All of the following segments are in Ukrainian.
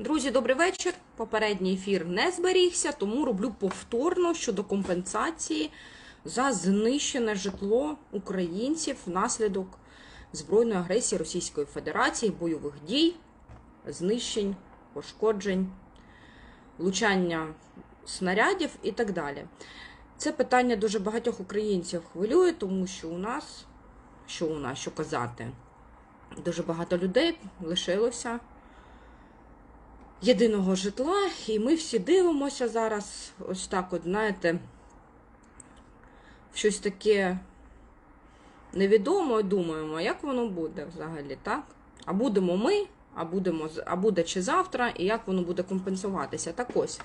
Друзі, добрий вечір. Попередній ефір не зберігся, тому роблю повторно щодо компенсації за знищене житло українців внаслідок збройної агресії Російської Федерації, бойових дій, знищень, пошкоджень, влучання снарядів і так далі. Це питання дуже багатьох українців хвилює, тому що у нас, що у нас, що казати, дуже багато людей лишилося єдиного житла, і ми всі дивимося зараз, ось так, от, знаєте, щось таке невідоме, думаємо, як воно буде взагалі, так? А будемо ми, а, будемо, а буде чи завтра, і як воно буде компенсуватися. Так ось.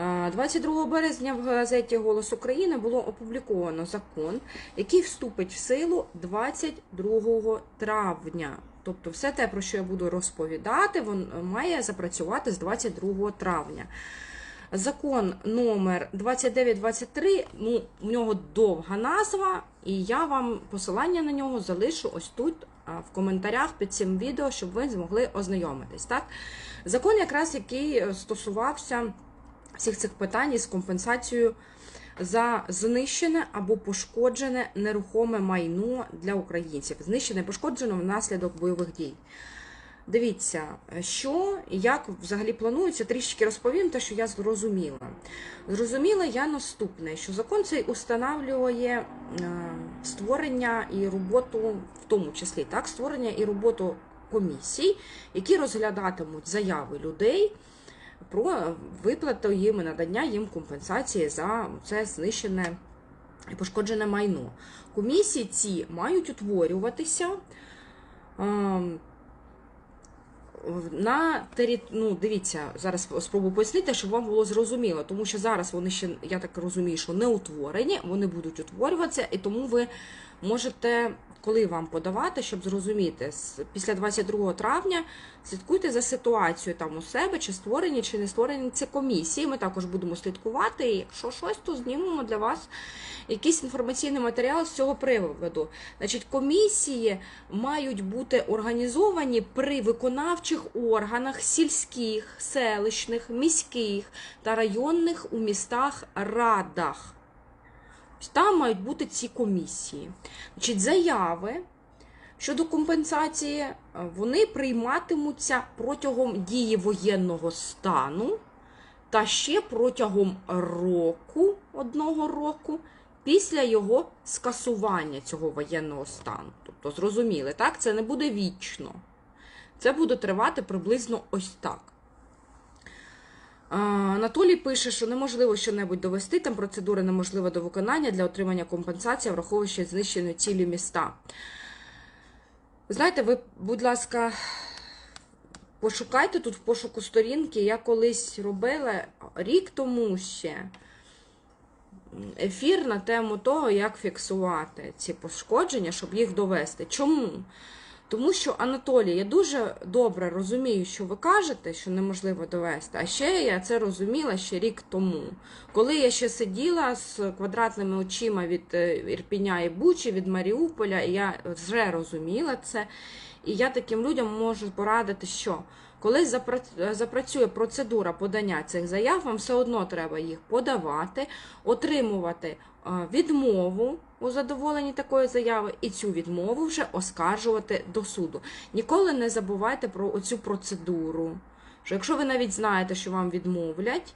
е, 22 березня в газеті Голос України було опубліковано закон, який вступить в силу 22 травня. Тобто, все те, про що я буду розповідати, він має запрацювати з 22 травня. Закон номер 2923, ну, в нього довга назва, і я вам посилання на нього залишу ось тут в коментарях під цим відео, щоб ви змогли ознайомитись. Так? Закон, якраз який е, стосувався всіх цих питань із компенсацією за знищене або пошкоджене нерухоме майно для українців. Знищене, пошкоджене внаслідок бойових дій. Дивіться, що як взагалі планується, трішки розповім те, що я зрозуміла. Зрозуміла я наступне, що закон цей устанавлює е, створення і роботу, в тому числі так, створення і роботу комісій, які розглядатимуть заяви людей про виплату їм і надання їм компенсації за це знищене і пошкоджене майно. Комісії ці мають утворюватися. ем, на тері... ну, дивіться, зараз спробую пояснити, щоб вам було зрозуміло, тому що зараз вони ще, я так розумію, що не утворені, вони будуть утворюватися, і тому ви можете, коли вам подавати, щоб зрозуміти, після 22 травня слідкуйте за ситуацією там у себе, чи створені, чи не створені ці комісії. Ми також будемо слідкувати, і якщо щось, то знімемо для вас якийсь інформаційний матеріал з цього приводу. Значить, комісії мають бути організовані при виконавчих органах сільських, селищних, міських та районних у містах радах. Там мають бути ці комісії. Значить, заяви щодо компенсації е, вони прийматимуться протягом дії воєнного стану та ще протягом року, одного року, після його скасування цього воєнного стану. Тобто, зрозуміли, так? Це не буде вічно. Це буде тривати приблизно ось так. Анатолій пише, що неможливо щонебудь довести, там процедура неможлива до виконання для отримання компенсації, враховуючи знищені цілі міста. Знаєте, ви, будь ласка, пошукайте тут в пошуку сторінки. Я колись робила рік тому ще ефір на тему того, як фіксувати ці пошкодження, щоб їх довести. Чому? Тому що, Анатолій, я дуже добре розумію, що ви кажете, що неможливо довести. А ще я це розуміла ще рік тому, коли я ще сиділа з квадратними очима від е, Ірпіня і Бучі, від Маріуполя, і я вже розуміла це. І я таким людям можу порадити, що коли запрацює процедура подання цих заяв, вам все одно треба їх подавати, отримувати відмову у задоволенні такої заяви, і цю відмову вже оскаржувати до суду. Ніколи не забувайте про оцю процедуру. Що якщо ви навіть знаєте, що вам відмовлять,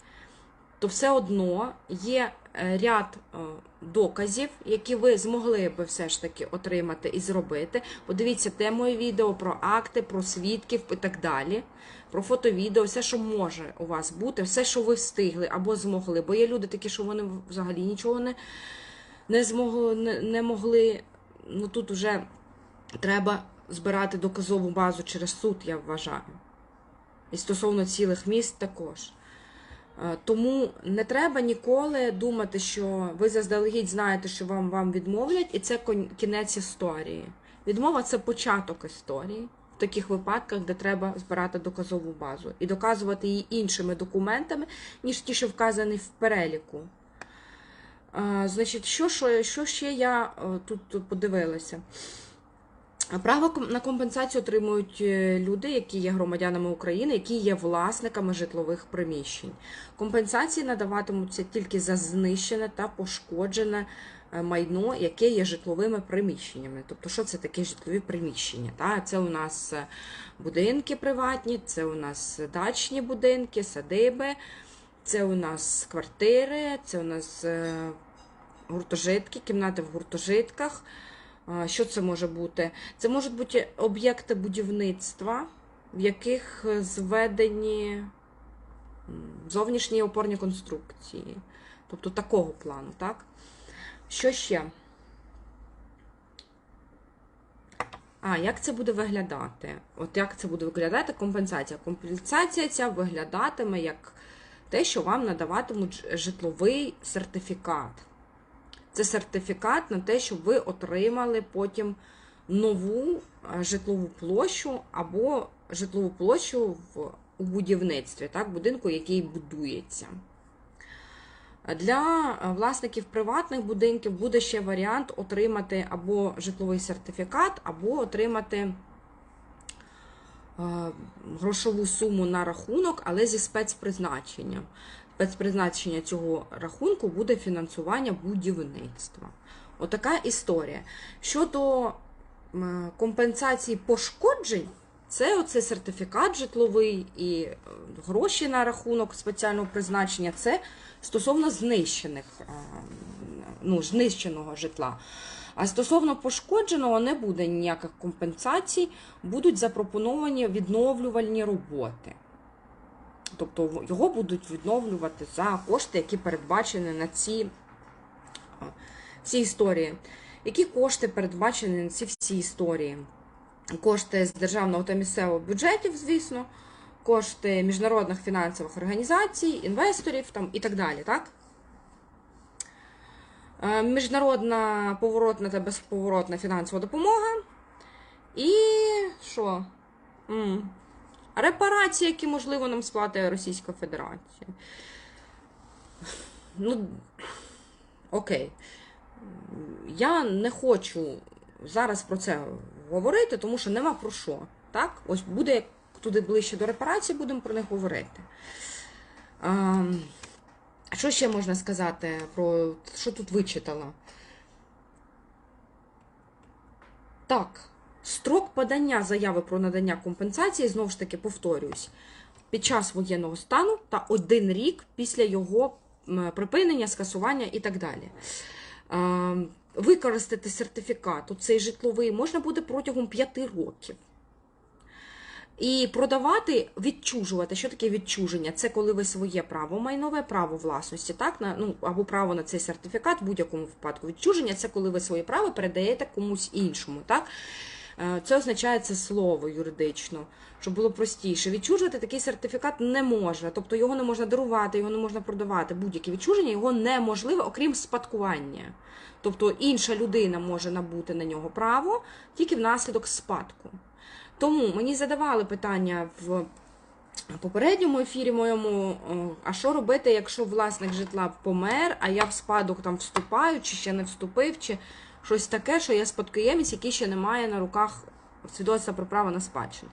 то все одно є е, ряд е, доказів, які ви змогли би все ж таки отримати і зробити. Подивіться те моє відео про акти, про свідків і так далі, про фото-відео, все, що може у вас бути, все, що ви встигли або змогли. Бо є люди такі, що вони взагалі нічого не, не змогли, не, не могли. Ну тут вже треба збирати доказову базу через суд, я вважаю. І стосовно цілих міст також. Е, Тому не треба ніколи думати, що ви заздалегідь знаєте, що вам, вам відмовлять, і це кінець історії. Відмова це початок історії таких випадках, де треба збирати доказову базу і доказувати її іншими документами, ніж ті, що вказані в переліку. Значить, що, що, що ще я е, тут, подивилася? Право на компенсацію отримують е, люди, які є громадянами України, які є власниками житлових приміщень. Компенсації надаватимуться тільки за знищене та пошкоджене майно, яке є житловими приміщеннями. Тобто, що це таке житлові приміщення? Та? Це у нас е, будинки приватні, це у нас дачні будинки, садиби, це у нас квартири, це у нас е, гуртожитки, кімнати в гуртожитках. Що це може бути? Це можуть бути об'єкти будівництва, в яких е, зведені зовнішні опорні конструкції. Тобто такого плану, так? Що ще? А, як це буде виглядати? От як це буде виглядати компенсація? Компенсація ця виглядатиме як те, що вам надаватимуть житловий сертифікат. Це сертифікат на те, щоб ви отримали потім нову е, житлову площу або житлову площу в, у будівництві, так, будинку, який будується. Для е, власників приватних будинків буде ще варіант отримати або житловий сертифікат, або отримати е, грошову суму на рахунок, але зі спецпризначенням. Спецпризначення цього рахунку буде фінансування будівництва. Отака історія. Щодо компенсації пошкоджень, це оцей сертифікат житловий і е, гроші на рахунок спеціального призначення. Це стосовно знищених, е, ну, знищеного житла. А стосовно пошкодженого не буде ніяких компенсацій, будуть запропоновані відновлювальні роботи. Тобто його будуть відновлювати за кошти, які передбачені на ці а, всі історії. Які кошти передбачені на ці всі історії? Кошти з державного та місцевого бюджетів, звісно, кошти міжнародних фінансових організацій, інвесторів там, і так далі. Так? Е, Міжнародна поворотна та безповоротна фінансова допомога. І що? М. Репарації, які, можливо, нам сплатить Російська Федерація. Ну, окей. Я не хочу зараз про це говорити, тому що нема про що. Так? Ось буде як туди ближче до репарації, будемо про них говорити. А, що ще можна сказати про що тут вичитала? Так, строк подання заяви про надання компенсації, знову ж таки, повторююсь, під час воєнного стану та один рік після його припинення, скасування і так далі. Використати сертифікат, цей житловий, можна буде протягом 5 років. І продавати, відчужувати. Що таке відчуження? Це коли ви своє право, майнове право власності, так, на, ну, або право на цей сертифікат в будь-якому випадку. Відчуження це коли ви своє право передаєте комусь іншому. Так? Е, Це означає це слово юридично, щоб було простіше. Відчужувати такий сертифікат не можна, тобто його не можна дарувати, його не можна продавати. Будь-яке відчуження його неможливе, окрім спадкування. Тобто інша людина може набути на нього право тільки внаслідок спадку. Тому мені задавали питання в попередньому ефірі моєму, а що робити, якщо власник житла помер, а я в спадок там вступаю, чи ще не вступив, чи щось таке, що я спадкоємець, який ще не має на руках свідоцтва про право на спадщину.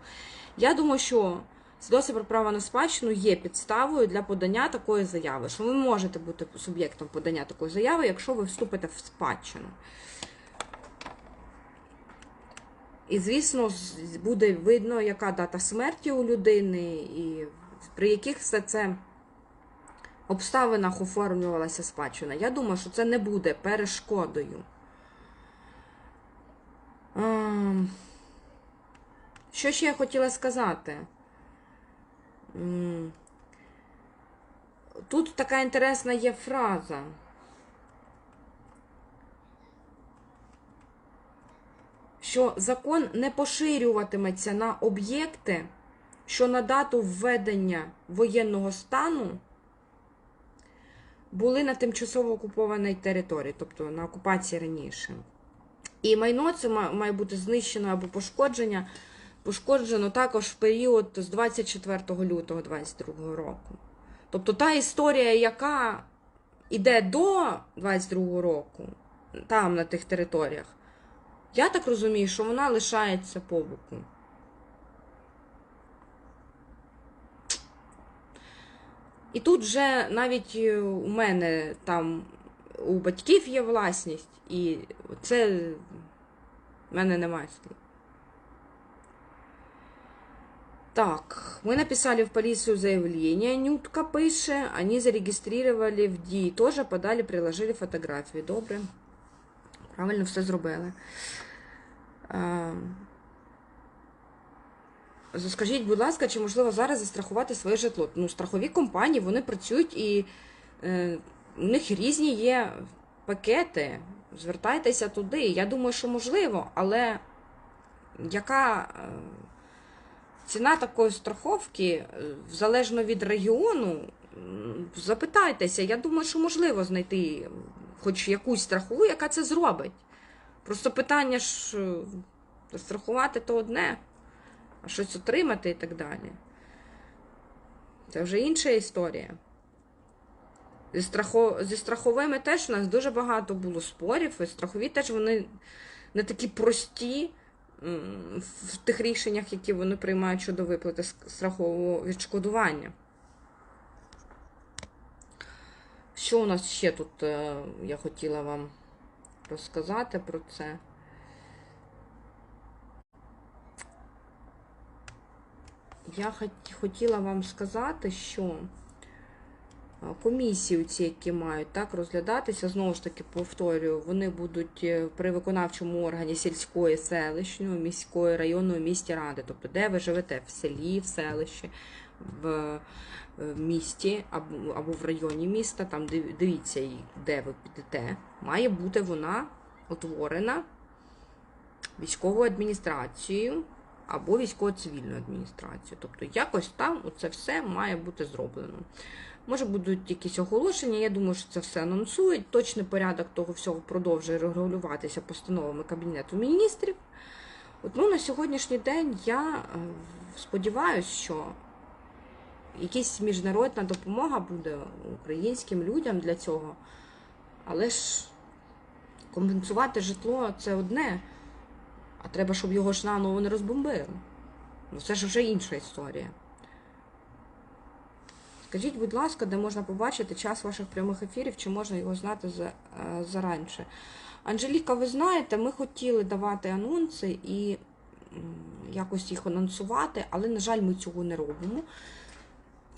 Я думаю, що свідоцтво про право на спадщину є підставою для подання такої заяви, що ви можете бути суб'єктом подання такої заяви, якщо ви вступите в спадщину. І, звісно, буде видно, яка дата смерті у людини, і при яких все це обставинах оформлювалася спадщина. Я думаю, що це не буде перешкодою. Ем, Що ще я хотіла сказати? Тут така інтересна є фраза. що закон не поширюватиметься на об'єкти, що на дату введення воєнного стану були на тимчасово окупованій території, тобто на окупації раніше. І майно це має бути знищено або пошкодження, пошкоджено також в період з 24 лютого 2022 року. Тобто та історія, яка йде до 22 року, там на тих територіях, Я так розумію, що вона лишається по боку. І тут вже навіть е, у мене там у батьків є власність, і це в мене немає слів. Так, мы написали в полицию заявление, Нютка пише, они зарегистрировали в ДІ, тоже подали, приложили фотографії. Добре. Правильно все зробили. Скажіть, будь ласка, чи можливо зараз застрахувати своє житло? Ну, страхові компанії вони працюють і е, у них різні є пакети. Звертайтеся туди. Я думаю, що можливо, але яка е, ціна такої страховки, е, залежно від регіону, запитайтеся. Я думаю, що можливо знайти хоч якусь страхову, яка це зробить. Просто питання ж е, страхувати то одне а щось отримати і так далі. Це вже інша історія. Зі, страхо... Зі страховими теж у нас дуже багато було спорів, і страхові теж вони не такі прості в тих рішеннях, які вони приймають щодо виплати страхового відшкодування. Що у нас ще тут е, я хотіла вам розказати про це? Я хотіла вам сказати, що комісії, ці, які мають так розглядатися, знову ж таки повторюю, вони будуть е, при виконавчому органі сільської, селищної, міської, районної місті ради, тобто де ви живете? В селі, в селищі, в е, місті або, або в районі міста, там див- дивіться, де ви підете, має бути вона утворена військовою адміністрацією або військово-цивільну адміністрацію. Тобто якось там це все має бути зроблено. Може будуть якісь оголошення, я думаю, що це все анонсують. Точний порядок того всього продовжує регулюватися постановами Кабінету міністрів. От, ну, на сьогоднішній день я е, сподіваюся, що якась міжнародна допомога буде українським людям для цього. Але ж компенсувати житло це одне. А треба, щоб його ж наново не розбомбили. Ну це ж вже інша історія. Скажіть, будь ласка, де можна побачити час ваших прямих ефірів, чи можна його знати за, е, заранше? Анжеліка, ви знаєте, ми хотіли давати анонси і якось їх анонсувати, але, на жаль, ми цього не робимо.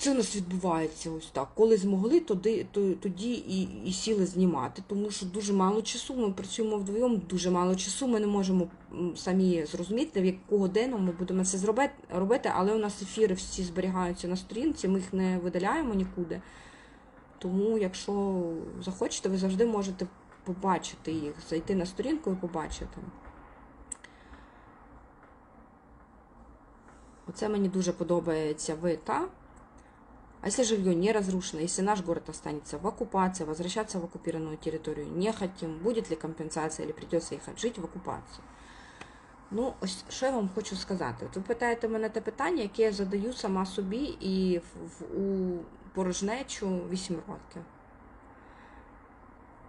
Це у нас відбувається ось так. Коли змогли, тоді, то- тоді і, і сіли знімати, тому що дуже мало часу. Ми працюємо вдвоєм, дуже мало часу. Ми не можемо самі зрозуміти, в яку годину ми будемо це зробити, робити, але у нас ефіри всі зберігаються на сторінці, ми їх не видаляємо нікуди. Тому, якщо захочете, ви завжди можете побачити їх, зайти на сторінку і побачити. Оце мені дуже подобається вита. А если жилье не разрушено, если наш город останется в оккупации, возвращаться в оккупированную территорию не хотим, будет ли компенсація, или придется ехать жить в оккупацию? Ну, ось що я вам хочу сказати. От ви питаєте мене те питання, яке я задаю сама собі і в, в, у порожнечу 8 років.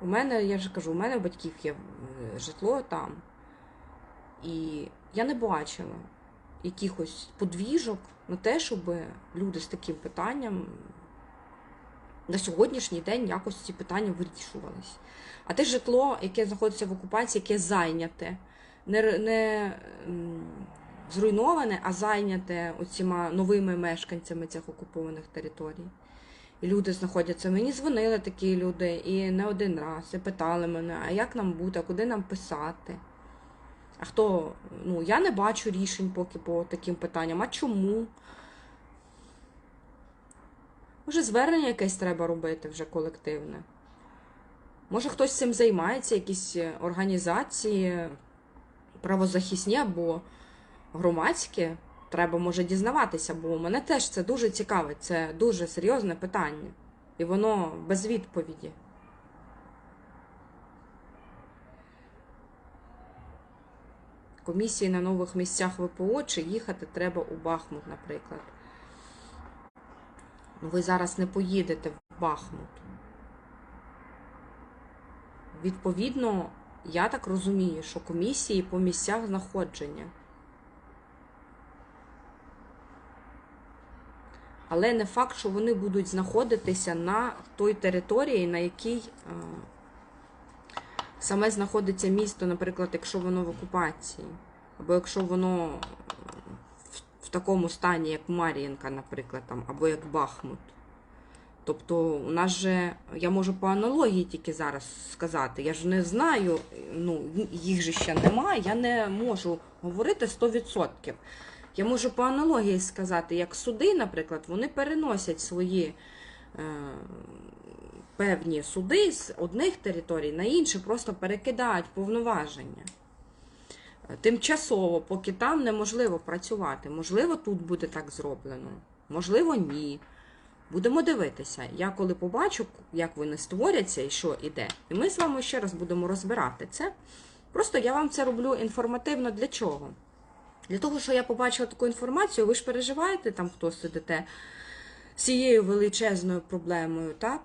У мене, я ж кажу, у мене у батьків є е, житло там. І я не бачила якихось подвіжок на те, щоб люди з таким питанням на сьогоднішній день якось ці питання вирішувались. А те житло, яке знаходиться в окупації, яке зайняте, не, не зруйноване, а зайняте оціма новими мешканцями цих окупованих територій. І люди знаходяться. Мені дзвонили такі люди і не один раз, і питали мене, а як нам бути, а куди нам писати? А хто, ну, я не бачу рішень поки по таким питанням. А чому? Може, звернення якесь треба робити вже колективне? Може, хтось цим займається, якісь е, організації правозахисні або громадські? Треба, може, дізнаватися, бо мене теж це дуже цікавить. Це дуже серйозне питання. І воно без відповіді. Комісії на нових місцях ВПО чи їхати треба у Бахмут, наприклад. Ну, ви зараз не поїдете в Бахмут. Відповідно, я так розумію, що комісії по місцях знаходження. Але не факт, що вони будуть знаходитися на той території, на якій е, саме знаходиться місто, наприклад, якщо воно в окупації, або якщо воно в, в такому стані, як Мар'їнка, наприклад, там, або як Бахмут. Тобто, у нас же, я можу по аналогії тільки зараз сказати, я ж не знаю, ну, їх же ще немає, я не можу говорити 100%. Я можу по аналогії сказати, як суди, наприклад, вони переносять свої е, певні суди з одних територій на інші, просто перекидають повноваження. Тимчасово, поки там неможливо працювати. Можливо, тут буде так зроблено, можливо, ні. Будемо дивитися. Я коли побачу, як вони створяться і що іде. І ми з вами ще раз будемо розбирати це. Просто я вам це роблю інформативно для чого? Для того, що я побачила таку інформацію, ви ж переживаєте там, хто сидите з цією величезною проблемою, так?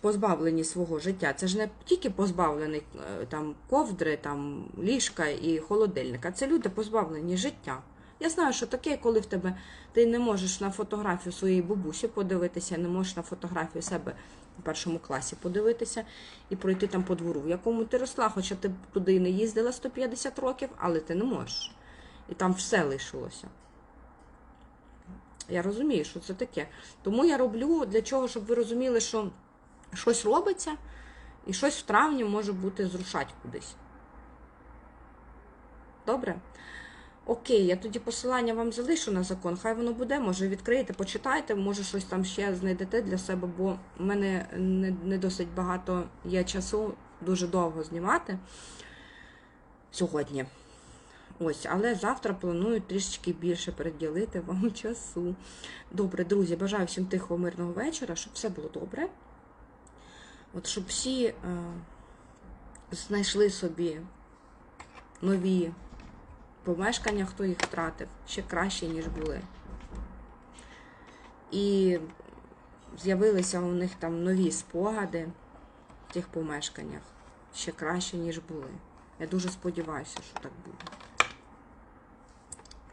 Позбавлені свого життя. Це ж не тільки позбавлені е, там ковдри, там ліжка і холодильника. Це люди позбавлені життя. Я знаю, що таке, коли в тебе ти не можеш на фотографію своєї бабусі подивитися, не можеш на фотографію себе в першому класі подивитися і пройти там по двору, в якому ти росла, хоча ти туди не їздила 150 років, але ти не можеш. І там все лишилося. Я розумію, що це таке. Тому я роблю для чого, щоб ви розуміли, що щось робиться, і щось в травні може бути зрушать кудись. Добре? Окей, я тоді посилання вам залишу на закон. Хай воно буде, може відкриєте, почитайте, може щось там ще знайдете для себе, бо в мене не, не досить багато є часу, дуже довго знімати сьогодні. Ось, але завтра планую трішечки більше приділити вам часу. Добре, друзі, бажаю всім тихого, мирного вечора, щоб все було добре. От щоб всі е, знайшли собі нові помешкання, хто їх втратив, ще краще, ніж були. І з'явилися у них там нові спогади в тих помешканнях, ще краще, ніж були. Я дуже сподіваюся, що так буде.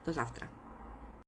До завтра.